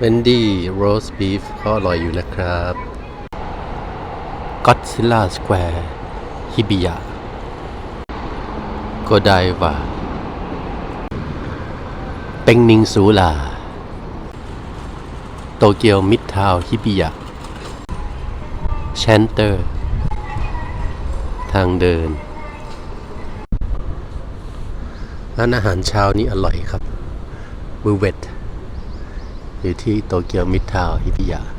เวนดี้โรสบีฟก็อร่อยอยู่นะครับก็ d ซิล่าสแควร์ฮิบิยะโกไดวาเป็งนิงซูลา โตเกียวมิดทาวฮิบิยะแชนเตอร์ ทางเดิน ร้านอาหารเช้านี้อร่อยครับบูเวต อยู่ที่โตเกียวมิดทาวฮิบิยะ